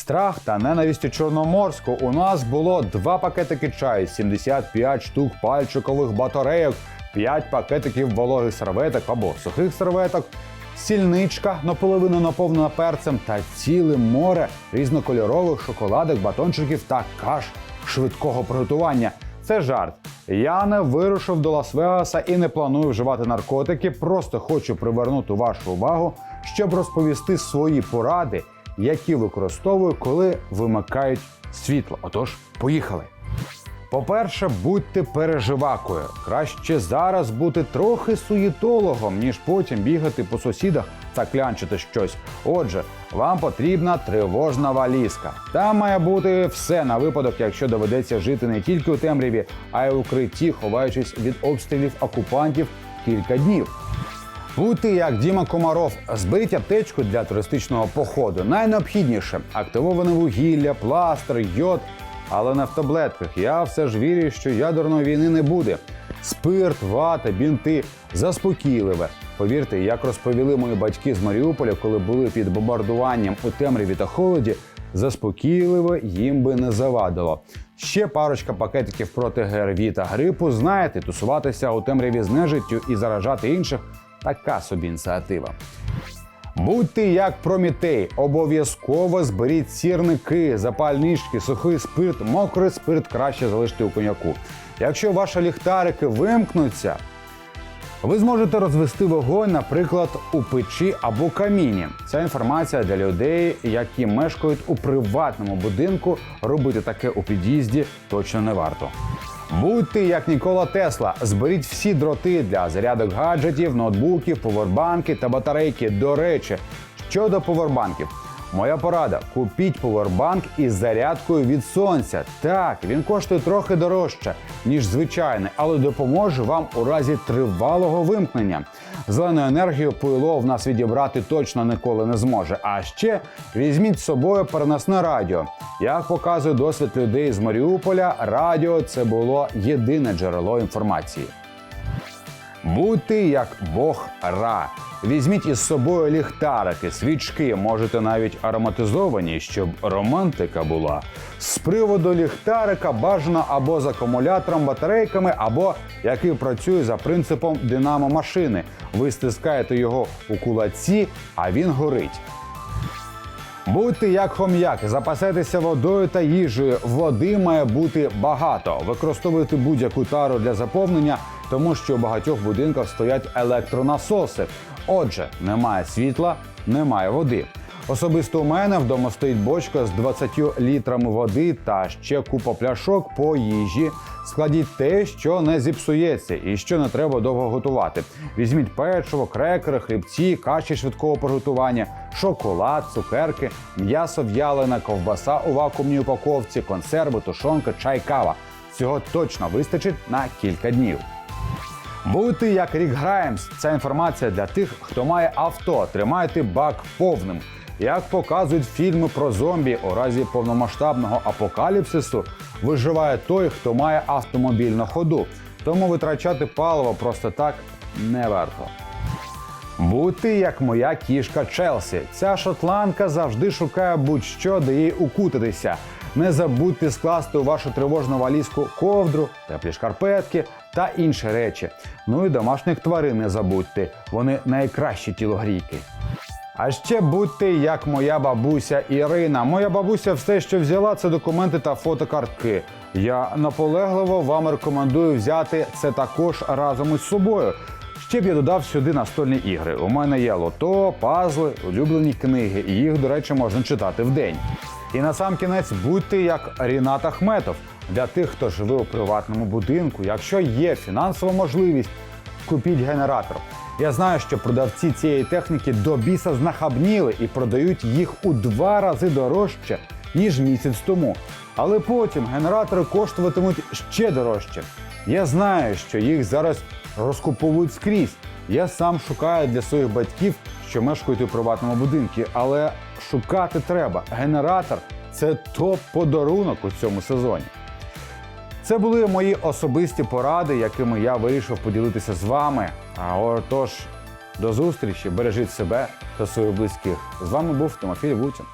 Страх та ненависть у Чорноморську. У нас було два пакетики чаю, 75 штук пальчикових батарейок, 5 пакетиків вологих серветок або сухих серветок, сільничка наполовину наповнена перцем та ціле море різнокольорових шоколадок, батончиків та каш швидкого приготування. Це жарт. Я не вирушив до Лас-Вегаса і не планую вживати наркотики. Просто хочу привернути вашу увагу, щоб розповісти свої поради, які використовую, коли вимикають світло. Отож, поїхали. По-перше, будьте переживакою. Краще зараз бути трохи суєтологом, ніж потім бігати по сусідах та клянчити щось. Отже, вам потрібна тривожна валізка. Там має бути все на випадок, якщо доведеться жити не тільки у темряві, а й у укритті, ховаючись від обстрілів окупантів кілька днів. Будьте як Діма Комаров, зберіть аптечку для туристичного походу. Найнеобхідніше активоване вугілля, пластир, йод, але не в. Я все ж вірю, що ядерної війни не буде. Спирт, вата, бінти, заспокійливе. Повірте, як розповіли мої батьки з Маріуполя, коли були під бомбардуванням у темряві та холоді, заспокійливе їм би не завадило. Ще парочка пакетиків проти ГРВІ та грипу. Знаєте, тусуватися у темряві з нежиттю і заражати інших така собі ініціатива. Будьте як Промітей, обов'язково зберіть сірники, запальнички, сухий спирт, мокрий спирт краще залишити у коньяку. Якщо ваші ліхтарики вимкнуться, ви зможете розвести вогонь, наприклад, у печі або каміні. Ця інформація для людей, які мешкають у приватному будинку. Робити таке у під'їзді точно не варто. Будьте як Нікола Тесла, зберіть всі дроти для зарядок гаджетів, ноутбуків, повербанки та батарейки. До речі, щодо повербанків. Моя порада: купіть повербанк із зарядкою від сонця. Так, він коштує трохи дорожче, ніж звичайний, але допоможе вам у разі тривалого вимкнення. Зелену енергію пойло в нас відібрати точно ніколи не зможе. А ще візьміть з собою переносне радіо. Як показує досвід людей з Маріуполя, радіо це було єдине джерело інформації. Будьте як Бог Ра. Візьміть із собою ліхтарики, свічки, можете навіть ароматизовані, щоб романтика була. З приводу ліхтарика бажано або з акумулятором, батарейками, або який працює за принципом динамо машини. Ви стискаєте його у кулаці, а він горить. Будьте як хом'як, запасайтеся водою та їжею. Води має бути багато. Використовуйте будь-яку тару для заповнення, тому що у багатьох будинках стоять електронасоси. Отже, немає світла, немає води. Особисто у мене вдома стоїть бочка з 20 літрами води та ще купа пляшок по їжі. Складіть те, що не зіпсується і що не треба довго готувати. Візьміть печиво, крекери, хлібці, каші швидкого приготування, шоколад, цукерки, м'ясо в'ялене, ковбаса у вакуумній упаковці, консерви, тушонка, чай, кава. Цього точно вистачить на кілька днів. Будьте як Рік Граймс. Ця інформація для тих, хто має авто. Тримайте бак повним. Як показують фільми про зомбі, у разі повномасштабного апокаліпсису виживає той, хто має автомобіль на ходу. Тому витрачати паливо просто так не варто. Будьте як моя кішка Челсі. Ця шотландка завжди шукає будь-що, де їй укутатися. Не забудьте скласти у вашу тривожну валізку ковдру, теплі шкарпетки та інші речі. Ну і домашніх тварин не забудьте. Вони найкращі тілогрійки. А ще будьте як моя бабуся Ірина. Моя бабуся все, що взяла, це документи та фотокартки. Я наполегливо вам рекомендую взяти це також разом із собою. Ще б я додав сюди настольні ігри. У мене є лото, пазли, улюблені книги, і їх, до речі, можна читати вдень. І на сам кінець будьте як Рінат Ахметов. Для тих, хто живе у приватному будинку, якщо є фінансова можливість, купіть генератор. Я знаю, що продавці цієї техніки до біса знахабніли і продають їх у два рази дорожче, ніж місяць тому. Але потім генератори коштуватимуть ще дорожче. Я знаю, що їх зараз розкуповують скрізь. Я сам шукаю для своїх батьків, що мешкають у приватному будинку, але шукати треба. Генератор це топ-подарунок у цьому сезоні. Це були мої особисті поради, якими я вирішив поділитися з вами. А отож, до зустрічі, бережіть себе та своїх близьких. З вами був Тимофій Вутін.